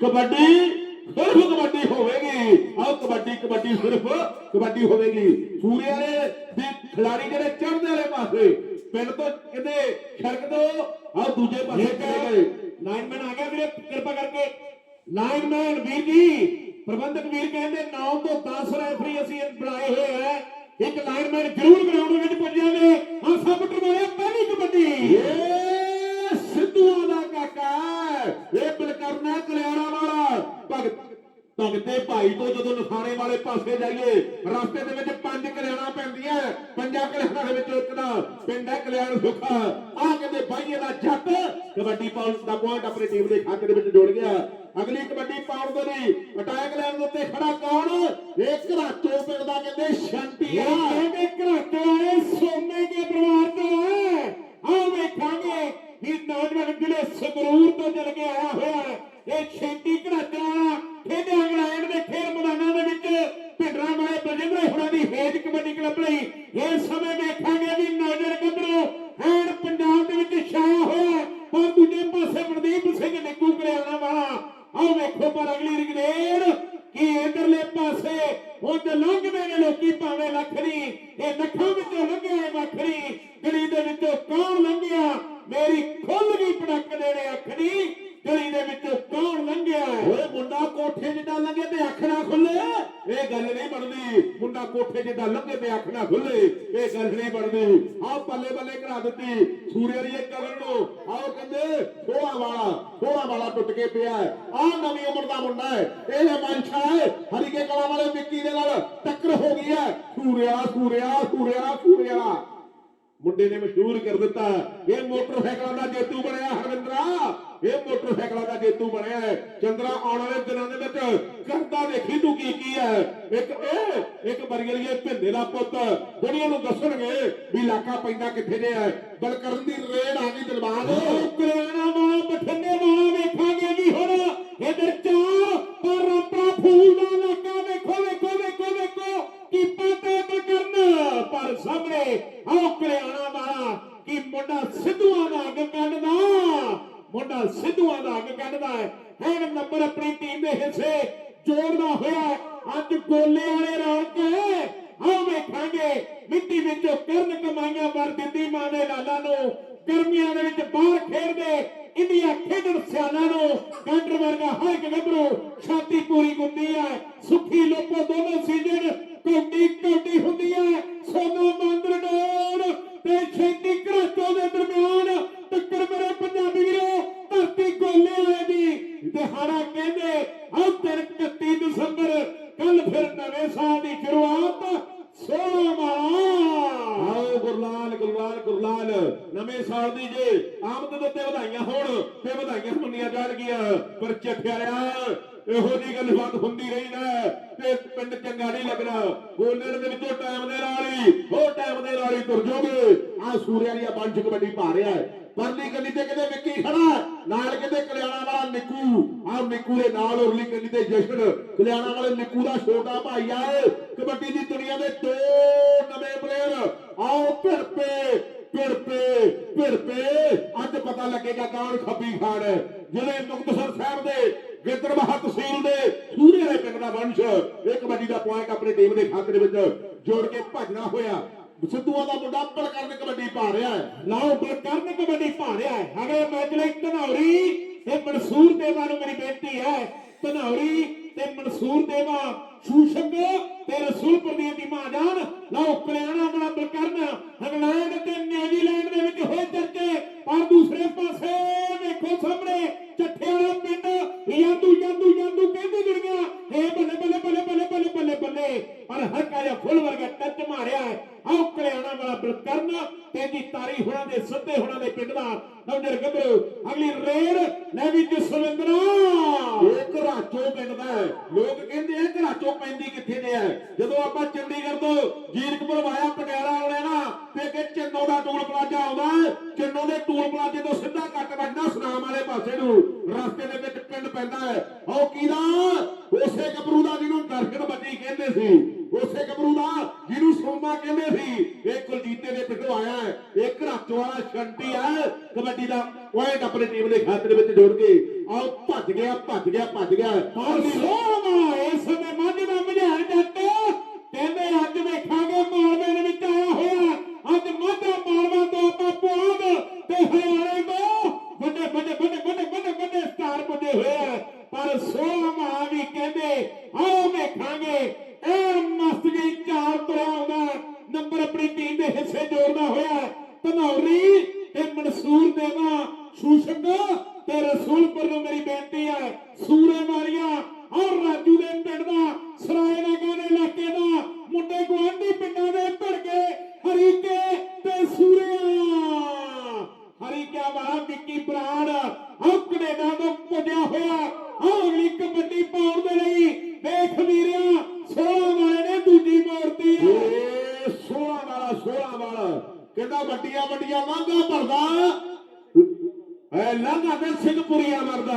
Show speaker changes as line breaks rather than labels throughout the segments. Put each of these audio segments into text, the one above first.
ਕਬੱਡੀ ਸਿਰਫ ਕਬੱਡੀ ਹੋਵੇਗੀ। ਆਹ ਕਬੱਡੀ ਕਬੱਡੀ ਸਿਰਫ ਕਬੱਡੀ ਹੋਵੇਗੀ। ਸੂਰਿਆ ਦੇ ਦੇ ਖਿਡਾਰੀ ਜਿਹੜੇ ਚੜ੍ਹਦੇ ਵਾਲੇ ਪਾਸੇ ਪਿੰਡ ਤੋਂ ਕਿਤੇ ਸੜਕ ਤੋਂ ਆਹ ਦੂਜੇ ਪਾਸੇ ਚਲੇ ਗਏ।
ਲਾਈਨਮੈਨ ਆ ਗਿਆ ਵੀਰੇ ਕਿਰਪਾ ਕਰਕੇ। ਲਾਈਨਮੈਨ ਵੀਰ ਜੀ ਪ੍ਰਬੰਧਕ ਵੀਰ ਕਹਿੰਦੇ 9 ਤੋਂ 10 ਰੈਫਰੀ ਅਸੀਂ ਬਣਾਏ ਹੋਏ ਆ। ਇੱਕ ਲਾਈਨਮੈਨ ਜ਼ਰੂਰ ਗਰਾਊਂਡ ਦੇ ਵਿੱਚ ਪੁੱਜ ਜਾਵੇ ਹਾਂ ਸਭ ਟਰਮਾਇਆ
ਭਗਤੇ ਭਾਈ ਤੋਂ ਜਦੋਂ ਨਸਾਣੇ ਵਾਲੇ ਪਾਸੇ ਜਾਈਏ, ਰਸਤੇ ਦੇ ਵਿੱਚ ਪੰਜ ਕਲਿਆਣਾ ਪੈਂਦੀਆਂ, ਪੰਜਾਂ ਕਲਿਆਣਾ ਦੇ ਵਿੱਚ ਇੱਕ ਦਾ ਪਿੰਡ ਹੈ ਕਲਿਆਣ ਸੁਖਾ। ਆ ਕਹਿੰਦੇ ਬਾਈਏ ਦਾ ਜੱਟ, ਕਬੱਡੀ ਪਾਉਣ ਦਾ ਪੁਆਇੰਟ ਆਪਣੀ ਟੀਮ ਦੇ ਖਾਤੇ ਦੇ ਵਿੱਚ ਜੁੜ ਗਿਆ। ਅਗਲੀ ਕਬੱਡੀ ਪਾਉਣ ਦੇ ਲਈ ਅਟੈਕ ਲੈਣ ਦੇ ਉੱਤੇ ਖੜਾ ਕੌਣ? ਇਹ ਘਰਾਚੋ ਪਿੰਡ ਦਾ ਕਹਿੰਦੇ ਸ਼ੰਟੀ ਆ
ਇਹ ਕਹਿੰਦੇ ਘਰਾਟੇ ਵਾਲੇ ਸੋਨੇ ਦੇ ਪਰਿਵਾਰ ਤੋਂ ਹੈ ਆਓ ਵੇਖਾਂਗੇ ਇਹ ਨੌਜਵਾਨ ਜਿਹੜੇ ਸੰਗਰੂਰ ਤੋਂ ਚਲ ਕੇ ਆਇਆ ਹੋਇਆ ਹੈ। ਇਹ ਛੇਤੀ ਘਰਾਟੇ ਵਾਲਾ ਖੇਡਿਆ ਇੰਗਲੈਂਡ ਦੇ ਖੇਡ ਮੈਦਾਨਾਂ ਦੇ ਵਿੱਚ ਭਿੰਡਰਾਂ ਵਾਲੇ ਬਲਜਿੰਦਰ ਹੋਰਾਂ ਦੀ ਹੇਜ ਕਬੱਡੀ ਕਲੱਬ ਲਈ ਇਸ ਸਮੇਂ ਵੇਖਾਂਗੇ ਵੀ ਨੌਜਵਾਨ ਗੱਭਰੂ ਐਨ ਪੰਜਾਬ ਦੇ ਵਿੱਚ ਛਾਇਆ ਹੋਇਆ ਹੈ। ਪਰ ਦੂਜੇ ਪਾਸੇ ਮਨਦੀਪ ਸਿੰਘ ਨਿੱਕੂ ਕਰਿਆਣਾ ਵਾਲਾ ਆਓ ਅਗਲੀ ਰਿਗਰੇਡ ਕਿ ਇਧਰਲੇ ਪਾਸੇ ਉਹ ਲੰਘਦੇ ਨੇ ਲੋਕੀ, ਭਾਵੇਂ ਲੱਖਣੀ। ਇਹ ਲੱਖਾਂ ਵਿੱਚੋਂ ਲੰਘਿਆ ਵੱਖਰੀ ਗਲੀ ਦੇ ਵਿੱਚੋਂ ਕੌਣ ਲੰਘਿਆ? ਮੇਰੀ ਖੁੱਲ ਗਈ ਪੜਕ ਦੇਣੇ ਅੱਖਣੀ। ਗਲੀ ਦੇ ਵਿੱਚੋਂ ਕੌਣ ਲੰਘਿਆ?
ਓਏ ਮੁੰਡਾ ਕੋਠੇ ਜਿੱਦਾਂ ਲੰਘੇ ਤੇ ਅੱਖ ਨਾ ਖੁੱਲੇ। ਇਹ ਗੱਲ ਨਹੀਂ ਬਣਦੀ। ਮੁੰਡਾ ਕੋਠੇ ਜਿੱਦਾਂ ਲੰਘੇ ਤੇ ਅੱਖ ਨਾ ਖੁੱਲੇ। ਇਹ ਗੱਲ ਨਹੀਂ ਬਣਦੀ। ਆਹ ਬੱਲੇ ਬੱਲੇ ਕਰਾ ਦਿੱਤੀ। ਸੂਰਿਆ ਦੀ ਇੱਕ ਕਵਰ ਨੂੰ। ਆਓ ਕਹਿੰਦੇ ਥੋੜਾ ਵਾਲਾ ਥੋੜਾ ਵਾਲਾ ਟੁੱਟ ਕੇ ਪਿਆ ਆਹ ਨਵੀਂ ਉਮਰ ਦਾ ਮੁੰਡਾ ਹੈ। ਇਹ ਮਨਸ਼ਾ ਹੈ। ਹਰੀਕੇ ਕਲਾ ਵਾਲੇ ਵਿੱਕੀ ਦੇ ਨਾਲ ਟੱਕਰ ਹੋ ਗਈ ਹੈ। ਸੂਰਿਆ ਸੂਰਿਆ ਸੂਰਿਆ ਸੂਰਿਆ। ਮੁੰਡੇ ਨੇ ਮਸ਼ਹੂਰ ਕਰ ਦਿੱਤਾ। ਇਹ ਮੋਟਰਸਾਈਕਲਾਂ ਦਾ ਜੇਤੂ ਬਣਿਆ ਹਰਵਿੰਦਰਾ। ਇਹ ਮੋਟਰਸਾਈਕਲਾਂ ਦਾ ਜੇਤੂ ਬਣਿਆ ਹੈ। ਚੰਦਰਾ ਆਉਣ ਵਾਲੇ ਦਿਨਾਂ ਦੇ ਵਿੱਚ ਕਰਦਾ ਦੇਖੀ ਤੂੰ ਕੀ ਕੀ ਹੈ। ਇੱਕ ਇਹ, ਇੱਕ ਬਰਗਲੀਏ ਭਿੰਦੇ ਦਾ ਪੁੱਤ। ਦੁਨੀਆ ਨੂੰ ਦੱਸਣਗੇ ਵੀ ਇਲਾਕਾ ਪੈਂਦਾ ਕਿੱਥੇ ਜੇ ਹੈ। ਬਲਕਰਨ ਦੀ ਰੇਡ ਆ ਗਈ ਦਿਲਬਾਗ
ਕਰਿਆਣਾ ਵਾਲਾ ਬਠਿੰਡੇ ਵਾਲਾ ਵੇਖਾਂਗੇ ਵੀ ਹੁਣ ਇਧਰ ਚਾਰ ਪਰ ਰਾਪਰਾ ਫੂਲ ਦਾ ਇਲਾਕਾ ਵੇਖੋ ਵੇਖੋ ਵੇਖੋ ਵੇਖੋ ਕੀਪਾ ਤੇ ਬਕਰਨ ਪਰ ਸਾਹਮਣੇ ਆਓ ਕਰਿਆਣਾ ਵਾਲਾ ਕੀ ਮੁੰਡਾ ਸਿੱਧੂਆਂ ਦਾ ਅੱਗ ਕੱਢਦਾ ਮੁੰਡਾ ਸਿੱਧੂਆਂ ਦਾ ਅੱਗ ਕੱਢਦਾ ਹੈ। ਹੁਣ ਨੰਬਰ ਆਪਣੀ ਟੀਮ ਦੇ ਹਿੱਸੇ ਜੋੜਦਾ ਹੋਇਆ ਅੱਜ ਗੋਲੇ ਵਾਲੇ ਰੌਲ ਕੇ ਆਓ ਵੇਖਾਂਗੇ। ਮਿੱਟੀ ਵਿੱਚੋਂ ਕਰਨ ਕਮਾਈਆਂ ਵਰ ਦਿੰਦੀ ਮਾਂ ਦੇ ਲਾਲਾਂ ਨੂੰ। ਗਰਮੀਆਂ ਦੇ ਵਿੱਚ ਬਾਹਰ ਖੇਡਦੇ ਇੰਡੀਆ ਖੇਡਣ ਸਿਆਲਾਂ ਨੂੰ। ਗੰਡਰ ਵਰਗਾ ਹਰ ਇੱਕ ਗੱਭਰੂ ਛਾਤੀ ਪੂਰੀ ਹੁੰਦੀ ਹੈ। ਸੁੱਖੀ ਲੋਪੋ ਦੋਨੋਂ ਸੀਜ਼ਨ ਕੌਡੀ ਕੌਡੀ ਹੁੰਦੀ ਹੈ। ਸੋਨਾ ਮੰਦਰ ਡੋੜ ਤੇ ਛੇਤੀ ਕਰੋ ਦੇ ਦਰਮਿਆਨ ਟੱਕਰ ਮੇਰੇ ਪੰਜਾਬੀ ਵੀਰੋ ਧਰਤੀ ਗੋਲੇ ਵਾਲੇ ਦੀ ਦਿਹਾੜਾ ਕਹਿੰਦੇ ਆਹ ਦਿਨ 31 ਦਸੰਬਰ ਕੱਲ ਫਿਰ ਨਵੇਂ ਸਾਲ ਦੀ ਸ਼ੁਰੂਆਤ ਸੋਮਾ
ਆਓ ਗੁਰਲਾਲ ਗੁਰਲਾਲ ਗੁਰਲਾਲ ਨਵੇਂ ਸਾਲ ਦੀ ਜੇ ਆਮਦ ਦੇ ਉੱਤੇ ਵਧਾਈਆਂ ਹੋਣ ਤੇ ਵਧਾਈਆਂ ਮੰਨੀਆਂ ਜਾਣਗੀਆਂ ਪਰ ਚੱਠਿਆਰਿਆ ਇਹੋ ਜੀ ਗੱਲਬਾਤ ਹੁੰਦੀ ਰਹੀ ਨਾ, ਤੇ ਪਿੰਡ ਚੰਗਾ ਨਹੀਂ ਲੱਗਣਾ। ਗੋਲੇੜ ਦੇ ਵਿੱਚੋਂ ਟਾਈਮ ਦੇ ਨਾਲ ਹੀ, ਉਹ ਟਾਈਮ ਦੇ ਨਾਲ ਹੀ ਤੁਰ ਜਾਓਗੇ। ਆ ਸੂਰਿਆ ਦੀ ਬੰਜ ਕਬੱਡੀ ਪਾ ਰਿਹਾ ਹੈ। ਪਰਲੀ ਕੰਨੀ ਤੇ ਕਿਤੇ ਵਿੱਕੀ ਖੜਾ ਨਾਲ ਕਿਤੇ ਕਲਿਆਣਾ ਵਾਲਾ ਨਿੱਕੂ। ਆ ਨਿੱਕੂ ਦੇ ਨਾਲ ਉਰਲੀ ਕੰਨੀ ਤੇ ਜਸ਼ਨ। ਕਲਿਆਣਾ ਵਾਲੇ ਨਿੱਕੂ ਦਾ ਛੋਟਾ ਭਾਈ ਆ ਕਬੱਡੀ ਦੀ ਦੁਨੀਆ ਦੇ ਦੋ ਨਵੇਂ ਪਲੇਅਰ ਆਓ ਭਿੜਪੇ। ਭਿੜਪੇ ਭਿੜਪੇ ਅੱਜ ਪਤਾ ਲੱਗੇਗਾ ਕੌਣ ਖੱਬੀ ਖਾੜ ਹੈ ਜਿਹੜੇ ਮੁਕਤਸਰ ਸਾਹਿਬ ਦੇ ਗਿੱਦੜਬਾਹਾ ਤਹਿਸੀਲ ਦੇ ਸੂਰੇ ਦੇ ਪਿੰਡ ਦਾ ਵੰਸ਼ ਇਹ ਕਬੱਡੀ ਦਾ ਪੁਆਇੰਟ ਆਪਣੀ ਟੀਮ ਦੇ ਖਾਤੇ ਦੇ ਵਿੱਚ ਜੋੜ ਕੇ ਭੱਜਣਾ ਹੋਇਆ। ਸਿੱਧੂਆਂ ਦਾ ਮੁੰਡਾ ਪੜ ਕਬੱਡੀ ਪਾ ਰਿਹਾ ਹੈ।
ਲਾਓ ਬਲਕਰਨ ਕਬੱਡੀ ਪਾ ਰਿਹਾ ਹੈ। ਅਗਲੇ ਮੈਚ ਲਈ ਧਨੌਰੀ ਤੇ ਮਨਸੂਰ ਦੇਵਾ ਨੂੰ ਮੇਰੀ ਬੇਨਤੀ ਹੈ। ਧਨੌਰੀ ਤੇ ਮਨਸੂਰ ਦੇਵਾ, ਸ਼ੂਸ਼ਕ ਤੇ ਰਸੂਲਪੁਰ ਦੀਆਂ ਟੀਮਾਂ ਆ ਜਾਣ। ਲਾਓ ਕਲਿਆਣਾ ਵਾਲਾ ਬਲਕਰਨ ਇੰਗਲੈਂਡ ਤੇ ਨਿਊਜ਼ੀਲੈਂਡ ਦੇ ਵਿੱਚ ਹੋਏ ਚਰਚੇ ਪਰ ਦੂਸਰੇ ਪਾਸੇ ਵੇਖੋ ਸਾਹਮਣੇ ਚੱਠੇ ਵਾਲਾ ਪਿੰਡ ਯਾਦੂ ਯਾਦੂ ਯਾਦੂ ਕਹਿੰਦੀ ਦੁਨੀਆ ਏ ਬੱਲੇ ਬੱਲੇ ਬੱਲੇ ਬੱਲੇ ਬੱਲੇ ਬੱਲੇ ਬੱਲੇ ਪਰ ਹਲਕਾ ਜਿਹਾ ਫੁੱਲ ਵਰਗਾ ਟੱਚ ਮਾਰਿਆ ਹੈ ਆਓ ਕਲਿਆਣਾ ਵਾਲਾ ਬਲਕਰਨ ਤੇ ਦੀ ਤਾਰੀ ਹੋਣਾ ਦੇ ਸਿੱਧੇ ਹੋਣਾ ਦੇ ਪਿੰਡ ਦਾ ਨੌਜਰ ਗੱਭਰੂ ਅਗਲੀ ਰੇਡ ਲੈ ਵੀ ਜਸਵਿੰਦਰਾ
ਇਹ ਘਰਾਚੋ ਪਿੰਡ ਦਾ ਹੈ। ਲੋਕ ਕਹਿੰਦੇ ਆ ਘਰਾਚੋ ਪੈਂਦੀ ਕਿੱਥੇ ਜਦੋਂ ਆਪਾਂ ਚੰਡੀਗੜ੍ਹ ਤੋਂ ਜੀਰਕਪੁਰ ਵਾਇਆ ਪਟਿਆਲਾ ਆਉਣੇ ਨਾ, ਤੇ ਕਿ ਚੰਨੋ ਦਾ ਟੂਲ ਪਲਾਜ਼ਾ ਆਉਂਦਾ। ਚੰਨੋ ਦੇ ਟੂਲ ਪਲਾਜ਼ੇ ਤੋਂ ਸਿੱਧਾ ਕੱਟ ਵੱਜਣਾ ਸੁਨਾਮ ਵਾਲੇ ਪਾਸੇ ਨੂੰ। ਰਸਤੇ ਦੇ ਵਿੱਚ ਪਿੰਡ ਪੈਂਦਾ ਹੈ। ਉਹ ਕਿਹਦਾ ਉਸੇ ਗੱਭਰੂ ਦਾ ਜਿਹਨੂੰ ਦਰਸ਼ਨ ਬੱਜੀ ਕਹਿੰਦੇ ਸੀ। ਉਸੇ ਗੱਭਰੂ ਦਾ ਜਿਹਨੂੰ ਸੋਮਾ ਕਹਿੰਦੇ ਸੀ। ਇਹ ਕੁਲਜੀਤੇ ਦੇ ਪਿੰਡੋਂ ਆਇਆ ਹੈ। ਇਹ ਘਰਾਚੋ ਵਾਲਾ ਸ਼ੰਟੀ ਹੈ। ਕਬੱਡੀ ਦਾ ਪੁਆਇੰਟ ਆਪਣੀ ਟੀਮ ਦੇ ਖਾਤੇ ਵਿੱਚ ਜੋੜ ਕੇ ਆਓ ਭੱਜ ਗਿਆ ਭੱਜ ਗਿਆ ਭੱਜ ਗਿਆ।
ਪਰ ਸੋਹਣਾ ਇਸ ਸਮੇਂ ਮੱਝ ਦਾ ਜੱਟ। ਕਹਿੰਦੇ, ਅੱਜ ਵੇਖਾਂਗੇ ਮਾਲਵੇ ਦੇ ਵਿੱਚ ਆਇਆ ਹੋਇਆ। ਅੱਜ ਮਾਝਾ ਮਾਲਵਾ ਤੋਂ ਆਪਾਂ ਪੁਆਧ ਤੇ ਹਰਿਆਣੇ ਤੋਂ ਵੱਡੇ ਵੱਡੇ ਵੱਡੇ ਵੱਡੇ ਵੱਡੇ ਵੱਡੇ ਸਟਾਰ ਪੁੱਜੇ ਹੋਏ ਆ। ਪਰ ਸੋਹਣਾ ਵੀ ਕਹਿੰਦੇ, ਆਓ ਵੇਖਾਂਗੇ। ਇਹ ਮਸਤ ਗਈ ਚਾਰ ਤੋਂ ਆਉਂਦਾ, ਨੰਬਰ ਆਪਣੀ ਟੀਮ ਦੇ ਹਿੱਸੇ ਜੋੜਦਾ ਹੋਇਆ। ਧਨੌਰੀ ਤੇ ਮਨਸੂਰ ਦੇਵਾ ਸ਼ੂਸ਼ਕ ਤੇ ਰਸੂਲਪੁਰ ਨੂੰ ਮੇਰੀ ਬੇਨਤੀ ਹੈ, ਸੂਰੇ ਵਾਲੀਆਂ ਔਰ ਰਾਜੂ ਦੇ ਪਿੰਡ ਦਾ, ਸਰਾਏ ਨਗਰ ਦੇ ਇਲਾਕੇ ਦਾ, ਮੁੰਡੇ ਗੁਆਂਢੀ ਪਿੰਡਾਂ ਦੇ ਭੜਕੇ ਹਰੀਕੇ ਤੇ ਸੂਰਿਆ ਹਰੀਕਿਆ ਵਾਲਾ ਵਿੱਕੀ ਬਰਾੜ ਆਹ ਕੈਨੇਡਾ ਤੋਂ ਪੁੱਜਿਆ ਹੋਇਆ ਆਹ ਅਗਲੀ ਕਬੱਡੀ ਪਾਉਣ ਦੇ ਲਈ ਵੇਖ ਵੀਰਿਆ 16 ਵਾਲੇ ਨੇ ਦੂਜੀ ਮੂਰਤੀ ਆ
ਏ 16 ਵਾਲਾ 16 ਵਾਲਾ। ਕਹਿੰਦਾ ਵੱਡੀਆਂ ਵੱਡੀਆਂ ਲਾਂਘਾ ਭਰਦਾ। ਐ ਲਾਂਘਾ ਤੇ ਸਿੰਘਪੁਰੀਆ ਮਰਦਾ।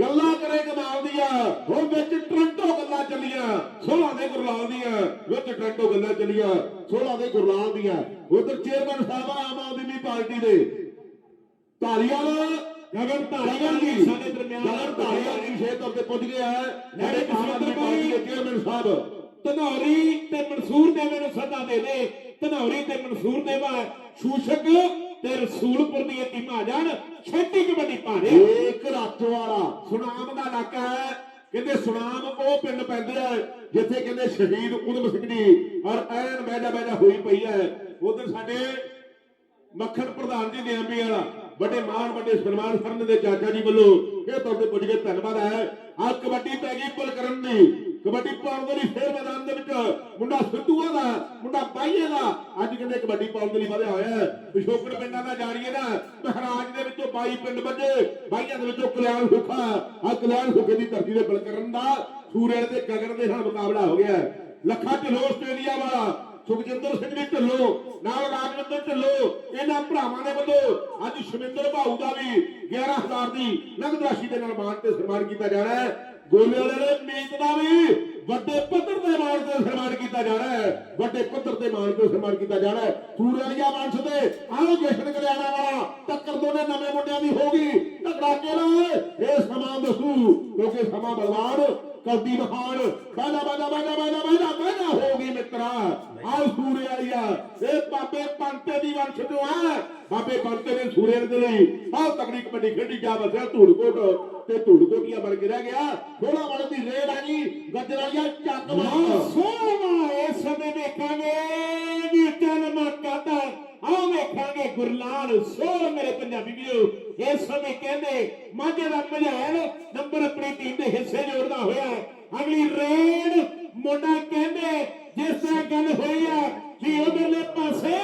ਗੱਲਾਂ ਕਰੇ ਕਮਾਲ ਦੀਆਂ। ਹੁਣ ਵਿੱਚ ਟ੍ਰਾਂਟੋ ਗੱਲਾਂ ਚੱਲੀਆਂ। 16 ਦੇ ਗੁਰਲਾਲ ਦੀਆਂ। ਵਿੱਚ ਟ੍ਰਾਂਟੋ ਗੱਲਾਂ ਚੱਲੀਆਂ। 16 ਦੇ ਗੁਰਲਾਲ ਦੀਆਂ। ਉਧਰ ਚੇਅਰਮੈਨ ਸਾਹਿਬ ਆਮ ਆਦਮੀ ਪਾਰਟੀ ਦੇ। ਧਾਲੀਵਾਲ
ਗਗਨ
ਧਾਲੀਵਾਲ ਜੀ।
ਸਾਡੇ ਦਰਮਿਆਨ
ਗਗਨ ਧਾਲੀਵਾਲ ਜੀ ਛੇ ਤੌਰ ਤੇ ਪੁੱਜ ਗਿਆ। ਹੈ ਆਦਮੀ ਪਾਰਟੀ ਦੇ ਚੇਅਰਮੈਨ ਸਾਹਿਬ।
ਧਨੌਰੀ ਤੇ ਮਨਸੂਰ ਦੇਵੇ ਨੂੰ ਸੱਦਾ ਦੇ ਦੇ। ਧਨੌਰੀ ਤੇ ਮਨਸੂਰ ਦੇਵਾ ਸ਼ੂਸ਼ਕ ਤੇ ਰਸੂਲਪੁਰ ਦੀਆਂ ਟੀਮਾਂ ਆ ਜਾਣ ਛੇਤੀ ਕਬੱਡੀ ਪਾਣੇ
ਇੱਕ ਰਾਤੋ ਵਾਲਾ। ਸੁਨਾਮ ਦਾ ਇਲਾਕਾ ਹੈ। ਕਹਿੰਦੇ ਸੁਨਾਮ ਉਹ ਪਿੰਡ ਪੈਂਦੇ ਆ ਜਿੱਥੇ ਕਹਿੰਦੇ ਸ਼ਹੀਦ ਉਦਮ ਸਿੰਘ ਜੀ ਔਰ ਐਨ ਬੈਜਾ ਬੈਜਾ ਹੋਈ ਪਈ ਹੈ। ਉਧਰ ਸਾਡੇ ਮੱਖਣ ਪ੍ਰਧਾਨ ਜੀ ਦੇ ਵਾਲਾ ਵੱਡੇ ਮਾਣ ਵੱਡੇ ਸਨਮਾਨ ਕਰਨ ਦੇ ਚਾਚਾ ਜੀ ਵੱਲੋਂ ਇਹ ਤੌਰ ਪੁੱਜ ਕੇ ਧੰਨਵਾਦ ਹੈ। ਆ ਕਬੱਡੀ ਪੈ ਗਈ ਪੁਲ ਕਰਨ ਦੀ। ਕਬੱਡੀ ਪਾਉਣ ਦੇ ਲਈ ਫੇਰ ਮੈਦਾਨ ਦੇ ਵਿੱਚ ਮੁੰਡਾ ਸਿੱਧੂਆ ਦਾ, ਮੁੰਡਾ ਬਾਈਏ ਦਾ। ਅੱਜ ਕਹਿੰਦੇ ਕਬੱਡੀ ਪਾਉਣ ਦੇ ਲਈ ਵਧਿਆ ਹੋਇਆ ਹੈ। ਪਿਛੋਕੜ ਪਿੰਡਾਂ ਦਾ ਜਾਣੀਏ ਨਾ, ਮਹਾਰਾਜ ਦੇ ਵਿੱਚੋਂ 22 ਪਿੰਡ ਵੱਜੇ। ਬਾਈਆਂ ਦੇ ਵਿੱਚੋਂ ਕਲਿਆਣ ਸੁੱਖਾ। ਆ ਕਲਿਆਣ ਸੁੱਖੇ ਦੀ ਧਰਤੀ ਦੇ ਬਲਕਰਨ ਦਾ ਸੂਰਜ ਤੇ ਗਗਨ ਦੇ ਨਾਲ ਮੁਕਾਬਲਾ ਹੋ ਗਿਆ ਲੱਖਾਂ ਲੱਖਾ ਆਸਟ੍ਰੇਲੀਆ ਵਾਲਾ ਸੁਖਜਿੰਦਰ ਸਿੰਘ ਜੀ ਢਿੱਲੋਂ, ਨਾਲ ਰਾਜਵਿੰਦਰ ਢਿੱਲੋਂ, ਇਹਨਾਂ ਭਰਾਵਾਂ ਦੇ ਵੱਲੋਂ ਅੱਜ ਸ਼ਮਿੰਦਰ ਭਾਊ ਦਾ ਵੀ 11000 ਦੀ ਨਗਦ ਰਾਸ਼ੀ ਦੇ ਨਾਲ ਮਾਣ ਤੇ ਸਨਮਾਨ ਕੀਤਾ ਜਾਣਾ ਹੈ। ਗੋਲੇ ਵਾਲੇ ਦੇ ਮੀਤ ਦਾ ਵੀ ਵੱਡੇ ਪੱਧਰ ਤੇ ਮਾਣ ਤੇ ਸਨਮਾਨ ਕੀਤਾ ਜਾਣਾ ਹੈ। ਵੱਡੇ ਪੱਧਰ ਤੇ ਮਾਣ ਤੇ ਸਨਮਾਨ ਕੀਤਾ ਜਾਣਾ ਹੈ। ਸੂਰਿਆਲੀਆ ਵੰਸ਼ ਦੇ ਆਹ ਜਸ਼ਨ ਕਰਿਆਣਾ ਵਾਲਾ ਟੱਕਰ ਦੋਨੇ ਨਵੇਂ ਮੁੰਡਿਆਂ ਦੀ ਹੋਗੀ ਤਕੜਾ ਕੇ ਇਹ ਸਮਾਂ ਦੱਸੂ, ਕਿਉਂਕਿ ਸਮਾਂ ਬਲਵਾਨ ਕਲਦੀ ਮਹਾਨ ਬਾਜਾ ਬਾਜਾ ਬਾਜਾ ਬਾਜਾ ਬਾਜਾ ਬਾਜਾ ਹੋ ਗਈ ਮਿੱਤਰਾ। ਆਹ ਸੂਰੇ ਵਾਲੀਆ ਇਹ ਬਾਬੇ ਪੰਤੇ ਦੀ ਵੰਸ਼ ਤੋਂ ਆ। ਬਾਬੇ ਪੰਤੇ ਨੇ ਸੂਰੇ ਦੇ ਲਈ ਆਹ ਤਕੜੀ ਕਬੱਡੀ ਖੇਡੀ ਜਾ ਵਸਿਆ ਧੂੜਕੋਟ। ਤੇ ਧੂੜਕੋਟੀਆ ਬਣ ਕੇ ਰਹਿ ਗਿਆ। ਥੋੜਾ ਬਣ ਦੀ ਰੇਡ ਆ ਜੀ ਗੱਜਰ ਚੱਕ ਮਾਰ।
ਸੋਹਣਾ ਇਸ ਸਮੇਂ ਵੇਖਾਂਗੇ ਵੀ ਚੱਲ ਗੁਰਲਾਲ ਸੋਹ ਮੇਰੇ ਪੰਜਾਬੀ ਵੀਰੋ। ਇਸ ਸਮੇਂ ਕਹਿੰਦੇ, ਮਾਝੇ ਦਾ ਮਝੈਲ ਨੰਬਰ ਆਪਣੀ ਟੀਮ ਦੇ ਹਿੱਸੇ ਜੋੜਦਾ ਹੋਇਆ ਅਗਲੀ ਰੇਡ ਮੁੰਡਾ ਕਹਿੰਦੇ, ਜਿਸ ਤਰ੍ਹਾਂ ਗੱਲ ਹੋਈ ਆ ਕਿ ਉਧਰਲੇ ਪਾਸੇ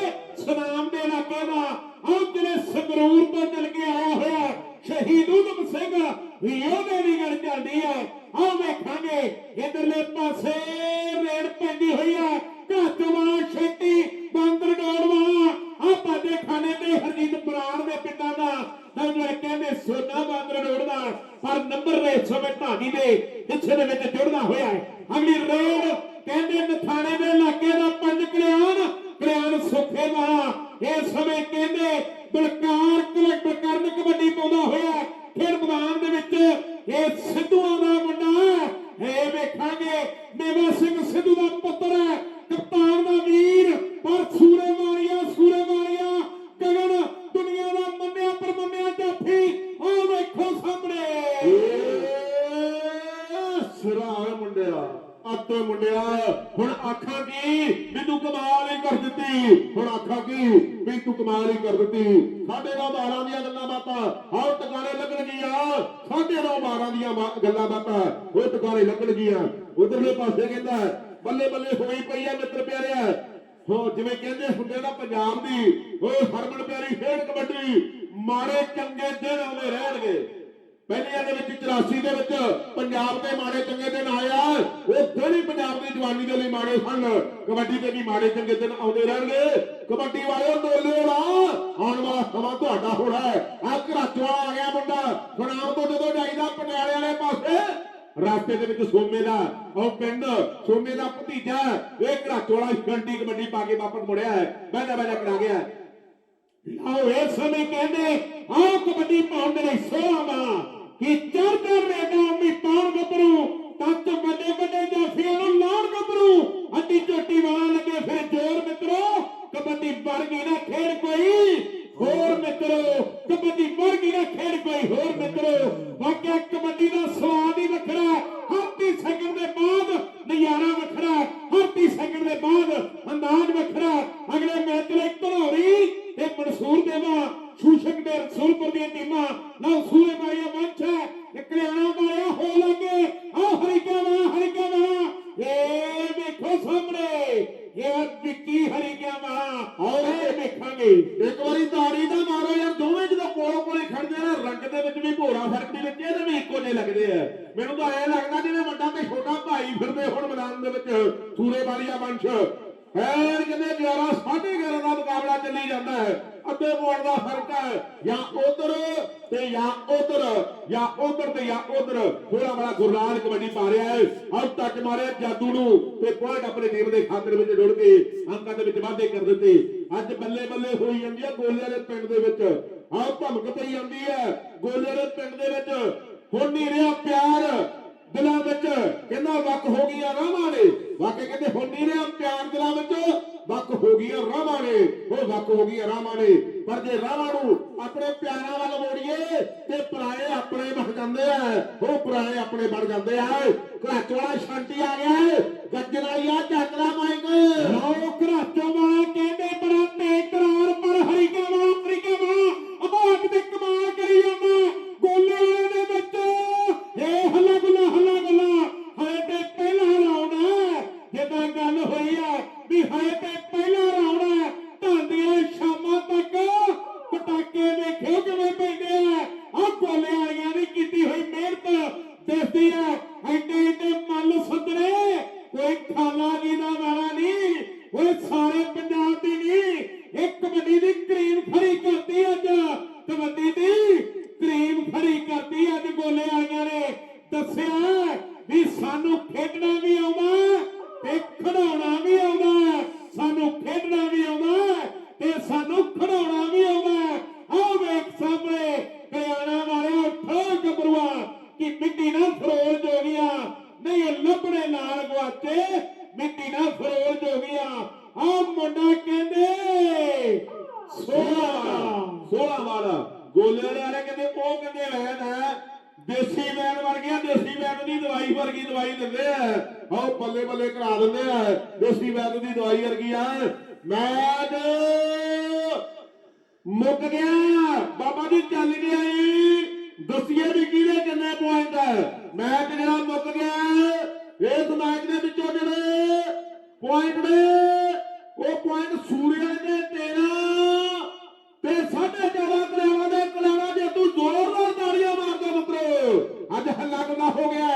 ਸੁਨਾਮ ਦੇ ਇਲਾਕੇ ਦਾ ਆਹ ਜਿਹੜੇ ਸੰਗਰੂਰ ਤੋਂ ਚੱਲ ਕੇ ਆਇਆ ਹੋਇਆ ਸ਼ਹੀਦ ਉਦਮ ਸਿੰਘ ਵੀ ਉਹਦੇ ਦੀ ਗੱਲ ਚੱਲਦੀ ਹੈ। ਆਹ ਵੇਖਾਂਗੇ, ਇਧਰਲੇ ਪਾਸੇ ਰੇਡ ਪੈਂਦੀ ਹੋਈ ਆ ਘਾਟਵਾ ਛੇਤੀ ਬਾਂਦਰ ਡੋੜਵਾ ਆ ਪਾਦੇ ਖਾਨੇ ਤੇ ਹਰਜੀਤ ਬਰਾੜ ਦੇ ਪਿੰਡਾਂ ਦਾ ਨੰਬਰ ਕਹਿੰਦੇ ਸੋਨਾ ਬਾਂਦਰ ਡੋੜਦਾ ਪਰ ਨੰਬਰ ਦੇ ਸਮੇਂ ਢਾਣੀ ਦੇ ਹਿੱਸੇ ਦੇ ਵਿੱਚ ਜੁੜਦਾ ਹੋਇਆ ਹੈ ਅਗਲੀ ਰੇਡ ਕਹਿੰਦੇ ਨਥਾਣੇ ਦੇ ਇਲਾਕੇ ਦਾ ਪੰਜ ਕਲਿਆਣ ਕਲਿਆਣ ਸੁੱਖੇ ਵਾਲਾ ਇਸ ਸਮੇਂ ਕਹਿੰਦੇ ਬਲਕਾਰ ਕਲੈਕਟਰ ਕਰਨ ਕਬੱਡੀ ਪਾਉਂਦਾ ਹੋਇਆ ਖੇਡ ਮੈਦਾਨ ਦੇ ਵਿੱਚ ਇਹ ਸਿੱਧੂਆਂ ਦਾ ਮੁੰਡਾ ਇਹ ਵੇਖਾਂਗੇ ਮੇਵਾ ਸਿੰਘ ਸਿੱਧੂ ਦਾ ਪੁੱਤਰ ਹੈ ਕਪਤਾਨ ਦਾ ਵੀਰ ਪਰ ਸੂਰੇ ਵਾਲੀਆ ਸੂਰੇ ਵਾਲੀਆ ਗਗਨ ਦੁਨੀਆ ਦਾ ਮੰਨਿਆ ਪਰਮੰਨਿਆ ਜਾਫੀ ਉਹ ਵੇਖੋ ਸਾਹਮਣੇ
ਸਿਰਾ ਮੁੰਡਿਆ ਅੱਤੇ ਮੁੰਡਿਆ ਹੁਣ ਆਖਾਂ ਕੀ ਵੀ ਤੂੰ ਕਮਾਲ ਹੀ ਕਰ ਹੁਣ ਆਖਾਂ ਕੀ ਵੀ ਤੂੰ ਕਮਾਲ ਹੀ ਕਰ ਦਿੱਤੀ। ਸਾਡੇ ਨਾਲ 12 ਦੀਆਂ ਗੱਲਾਂ ਬਾਤਾਂ, ਆਹ ਟਿਕਾਣੇ ਲੱਗਣਗੀਆਂ ਸਾਡੇ ਨਾਲ 12 ਦੀਆਂ ਗੱਲਾਂ ਬਾਤਾਂ, ਉਹ ਟਿਕਾਣੇ ਲੱਗਣਗੀਆਂ ਉਧਰਲੇ ਪਾਸੇ ਕਹਿੰਦਾ, ਬੱਲੇ ਬੱਲੇ ਹੋਈ ਪਈ ਆ ਮਿੱਤਰ ਪਿਆਰਿਆ। ਹੋ ਜਿਵੇਂ ਕਹਿੰਦੇ ਹੁੰਦੇ ਨਾ ਪੰਜਾਬ ਦੀ, ਉਹ ਹਰਮਨ ਪਿਆਰੀ ਖੇਡ ਕਬੱਡੀ, ਮਾੜੇ ਚੰਗੇ ਦਿਨ ਆਉਂਦੇ ਰਹਿਣਗੇ। ਪਹਿਲੀਆਂ ਦੇ ਵਿੱਚ 84 ਦੇ ਵਿੱਚ, ਪੰਜਾਬ ਦੇ ਮਾੜੇ ਚੰਗੇ ਦਿਨ ਆਏ ਉਹ ਦਿਨ ਹੀ ਪੰਜਾਬ ਦੀ ਜਵਾਨੀ ਦੇ ਲਈ ਮਾੜੇ ਸਨ। ਕਬੱਡੀ ਦੇ ਵੀ ਮਾੜੇ ਚੰਗੇ ਦਿਨ ਆਉਂਦੇ ਰਹਿਣਗੇ। ਕਬੱਡੀ ਵਾਲਿਓ ਦੋਲਿਓ ਨਾ ਆਉਣ ਵਾਲਾ ਸਮਾਂ ਤੁਹਾਡਾ ਹੋਣਾ ਹੈ। ਆ ਘਰਾਚਵਾ ਆ ਗਿਆ ਮੁੰਡਾ। ਸੁਨਾਮ ਤੋਂ ਜਦੋਂ ਜਾਈਦਾ, ਪਟਿਆਲੇ ਵਾਲੇ ਪਾਸੇ। ਰਾਸਤੇ ਦੇ ਵਿੱਚ ਸੋਮੇ ਦਾ, ਉਹ ਪਿੰਡ, ਸੋਮੇ ਦਾ ਭਤੀਜਾ ਇਹ ਘਰਾਚੋ ਵਾਲਾ ਛੰਟੀ ਕਬੱਡੀ ਪਾ ਕੇ ਵਾਪਸ ਮੁੜਿਆ ਹੈ। ਬੈਠਾ ਬੈਠਾ ਕਰਾ ਗਿਆ
ਲਓ, ਇਸ ਸਮੇਂ ਕਹਿੰਦੇ ਆਓ ਕਬੱਡੀ ਪਾਉਣ ਦੇ ਲਈ ਸੋਹਾਵਾ ਕਿ ਚੜ੍ਹਦਾ ਰੇਗਾ ਵੀ ਪਾਉਣ ਗੱਭਰੂ ਟੱਚ ਵੱਡੇ ਵੱਡੇ ਜਾਫੀਆਂ ਨੂੰ ਲਾਉਣ ਗੱਭਰੂ ਅੱਡੀ ਝੋਟੀ ਵਾਲਾ ਲੱਗੇ ਫਿਰ ਜੋਰ ਮਿੱਤਰੋ ਕਬੱਡੀ ਬਣ ਗਈ ਨਾ ਖੇਡ ਕੋਈ ਹੋਰ ਮਿੱਤਰੋ ਕਬੱਡੀ ਬਣ ਗਈ ਨਾ ਖੇਡ ਕੋਈ ਹੋਰ ਮਿੱਤਰੋ ਵਾਕਿਆ ਕਬੱਡੀ ਦਾ ਸਵਾਦ ਹੀ ਵੱਖਰਾ ਹੈ। ਹਰ 30 ਸੈਕਿੰਡ ਦੇ ਬਾਅਦ ਨਜ਼ਾਰਾ ਵੱਖਰਾ ਹੈ। ਹਰ 30 ਸੈਕਿੰਡ ਦੇ ਬਾਅਦ ਅੰਦਾਜ਼ ਵੱਖਰਾ ਹੈ। ਅਗਲੇ ਮੈਚ ਲਈ ਘਨੌਰੀ ਤੇ ਮਨਸੂਰ ਦੇਵਾ ਸ਼ੂਸ਼ਕ ਦੇ ਰਸੂਲਪੁਰ ਦੀਆਂ ਟੀਮਾਂ ਨਾਲ ਸੂਰੇ ਮਾਰੀਆਂ ਮੰਚ ਹੈ ਇਕਲਿਆਣਾ ਮਾਰਿਆ ਹੋ ਲੱਗੇ ਆ ਹਰੀਕਾ ਵਾ ਹਰੀਕਾ ਵਾ ਇਹ ਵੇਖੋ ਸਾਹਮਣੇ ਇਹ ਵਿੱਕੀ ਹਰੀਕਾ ਵਾ ਆਓ ਇਹ ਵੇਖਾਂਗੇ
ਇੱਕ ਵਾਰੀ ਤਾੜੀ ਤਾਂ ਮਾਰੋ ਯਾਰ ਦੋਵੇਂ ਜਦੋਂ ਕੋਲੋਂ ਕੋਲੇ ਖੜਦੇ ਨੇ ਰੰਗ ਦੇ ਵਿੱਚ ਵੀ ਭੋਰਾ ਫ਼ਰਕ ਦੇ ਵਿੱਚ ਇਹਦੇ ਵੀ ਇੱਕੋ ਜਿਹੇ ਲੱਗਦੇ ਆ ਮੈਨੂੰ ਤਾਂ ਐਂ ਲੱਗਦਾ ਜਿਵੇਂ ਵੱਡਾ ਤੇ ਛੋਟਾ ਭਾਈ ਫਿਰਦੇ ਹੁਣ ਮੈਦਾਨ ਦੇ ਵਿੱਚ, ਸੂਰੇ ਵਾਲੀਆ ਵੰਸ਼। ਐਨ ਕਹਿੰਦੇ 11 11.5 ਦਾ ਮੁਕਾਬਲਾ ਚੱਲੀ ਜਾਂਦਾ ਹੈ। ਅੱਧੇ ਪੁਆਇੰਟ ਦਾ ਫ਼ਰਕ ਹੈ, ਜਾਂ ਉਧਰ ਤੇ ਜਾਂ ਉਧਰ ਜਾਂ ਉਧਰ ਤੇ ਜਾਂ ਉਧਰ। ਥੋੜਾ ਬੜਾ ਗੁਰਲਾਲ ਕਬੱਡੀ ਪਾ ਰਿਹਾ ਹੈ। ਆਊਟ ਟੱਚ ਮਾਰਿਆ ਜਾਦੂ ਨੂੰ ਤੇ ਪੁਆਇੰਟ ਆਪਣੇ ਟੀਮ ਦੇ ਖਾਤਰ ਵਿੱਚ ਜੁੜ ਕੇ ਅੰਕਾਂ ਦੇ ਵਿੱਚ ਵਾਧੇ ਕਰ ਦਿੱਤੇ। ਅੱਜ ਬੱਲੇ ਬੱਲੇ ਹੋਈ ਜਾਂਦੀ ਹੈ ਗੋਲਿਆਂ ਦੇ ਪਿੰਡ ਦੇ ਵਿੱਚ। ਆਹ ਧਮਕ ਪਈ ਜਾਂਦੀ ਹੈ ਗੋਲਿਆਂ ਦੇ ਪਿੰਡ ਦੇ ਵਿੱਚ। ਹੁਣ ਨਹੀਂ ਰਿਹਾ ਪਿਆਰ ਦਿਲਾਂ ਵਿੱਚ ਕਹਿੰਦਾ ਵਕ ਹੋ ਗਈਆਂ ਰਾਮਾਂ ਨੇ ਵਾਕੇ ਕਹਿੰਦੇ ਹੁਣ ਨਹੀਂ ਰਿਹਾ ਪਿਆਰ ਦਿਲਾਂ ਵਿੱਚ। ਵਕ ਹੋ ਗਈਆਂ ਰਾਮਾਂ ਨੇ, ਉਹ ਵਕ ਹੋ ਗਈਆਂ ਰਾਵਾਂ ਨੇ। ਪਰ ਜੇ ਰਾਵਾਂ ਨੂੰ ਆਪਣੇ ਪਿਆਰਾਂ ਵੱਲ ਮੋੜੀਏ, ਤੇ ਪਰਾਏ ਆਪਣੇ ਬਣ ਜਾਂਦੇ ਆ। ਉਹ ਪਰਾਏ ਆਪਣੇ ਬਣ ਜਾਂਦੇ ਆ। ਘਾਚ ਵਾਲਾ ਸ਼ਾਂਤੀ ਆ ਗਿਆ ਹੈ। ਗੱਜਣਾਈਆ ਚੱਕਦਾ ਮਾਈਕ।
ਲਓ ਘਰਾਚੋ ਕਰਾ
ਦਿੰਦੇ ਆ। ਦੇਸੀ ਵੈਦ ਦੀ ਦਵਾਈ ਵਰਗੀ ਆ। ਮੈਚ ਮੁੱਕ ਗਿਆ। ਬਾਬਾ ਜੀ ਚੱਲ ਗਿਆ ਏ ਦਸੀਏ ਵੀ ਕਿਹਦੇ ਕਿੰਨੇ ਪੁਆਇੰਟ ਹੈ ਮੈਚ ਜਿਹੜਾ ਮੁੱਕ ਗਿਆ, ਇਸ ਮੈਚ ਦੇ ਵਿੱਚੋਂ ਜਿਹੜੇ ਪੁਆਇੰਟ ਨੇ, ਉਹ ਪੁਆਇੰਟ ਸੂਰਿਆ ਦੇ 13 ਤੇ 14.5 ਕਲਾਵਾ ਦੇ ਕਲਾਵਾ ਜੇ ਤੂੰ ਜ਼ੋਰ ਨਾਲ ਤਾੜੀਆਂ ਮਾਰਦਾ ਮਿੱਤਰੋ। ਅੱਜ ਹੱਲਾ ਗੁੱਲਾ ਹੋ ਗਿਆ।